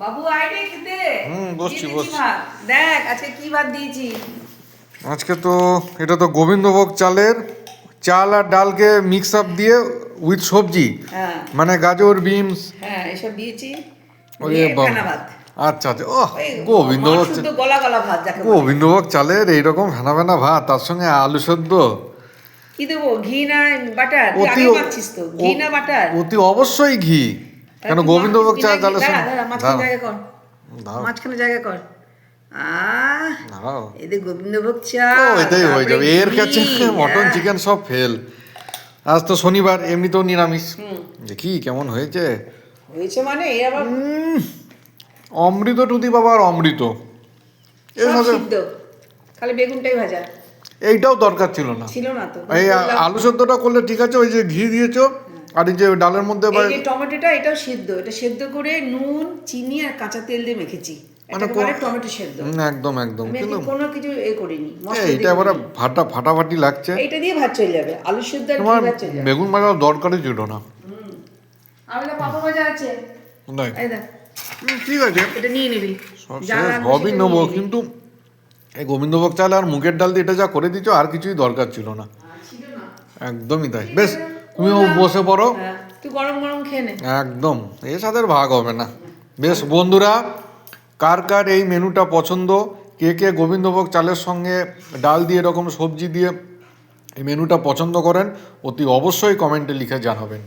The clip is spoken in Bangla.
বাবু আইডে খেতে। হুম, বসছি, বসছি। দেখ আজকে কি ভাত দিয়েছি? আজকে তো এটা তো গোবিন্দভোগ চালের চাল আর ডালকে মিক্স আপ দিয়ে উইথ সবজি। হ্যাঁ। মানে গাজর বিনস হ্যাঁ এসব দিয়েছি। ওরে বাবা। আচ্ছা আচ্ছা। ও গোবিন্দভোগ গলা গলা ভাত যাকে গোবিন্দভোগ চালের এইরকম ফেনা ফেনা ভাত তার সঙ্গে আলু সেদ্ধ। কি দেবো? ঘি না বাটার? অতি অবশ্যই ঘি। কেন গোবিন্দভোগ চা দাঁড়া, মাঝখানে জায়গা কর। এদের গোবিন্দভোগ চা এটাই হয়ে যাবে। এর কাছে মটন। চিকেন সব ফেল আজ তো শনিবার এমনিতেও নিরামিষ। দেখি কেমন হয়েছে? হয়েছে মানে অমৃত টুদি বাবার অমৃত। এর সব খালি বেগুনটাই ভাজা। এইটাও দরকার ছিল না। ছিল না তো। এই আলু সেদ্ধটা করলে ঠিক আছে ওই যে ঘি দিয়েছ আর এই যে ডালের মধ্যে এই যে টমেটোটা এটাও সিদ্ধ। এটা সেদ্ধ করে নুন চিনি আর কাঁচা তেল দিয়ে মেখেছি। মানে টমেটো সেদ্ধ। একদম একদম। কিন্তু কোনো কিছু এ করিনি দিয়ে এবারে। ফাটা ফাটাফাটি লাগছে। এইটা দিয়ে ভাত চলে যাবে আলু সেদ্ধ আর ভাত চলে যাবে। বেগুন ভাজার দরকারই ছিল না। আমি পাপা ভাজা আছে। নাই। এই দেখ। ঠিক আছে। এটা নিয়ে নিবি। সবই কিন্তু এই গোবিন্দভোগ চাল আর মুগের ডাল দিয়ে এটা যা করে দিচ্ছ আর কিছুই দরকার ছিল না। একদমই তাই। বেশ। তুমিও বসে পড়ো। তুই গরম গরম খেয়ে নে। একদম এর সাথে ভাগ হবে না। বেশ বন্ধুরা কার কার এই মেনুটা পছন্দ? কে কে গোবিন্দভোগ চালের সঙ্গে ডাল দিয়ে এরকম সবজি দিয়ে এই মেনুটা পছন্দ করেন অতি অবশ্যই কমেন্টে লিখে জানাবেন।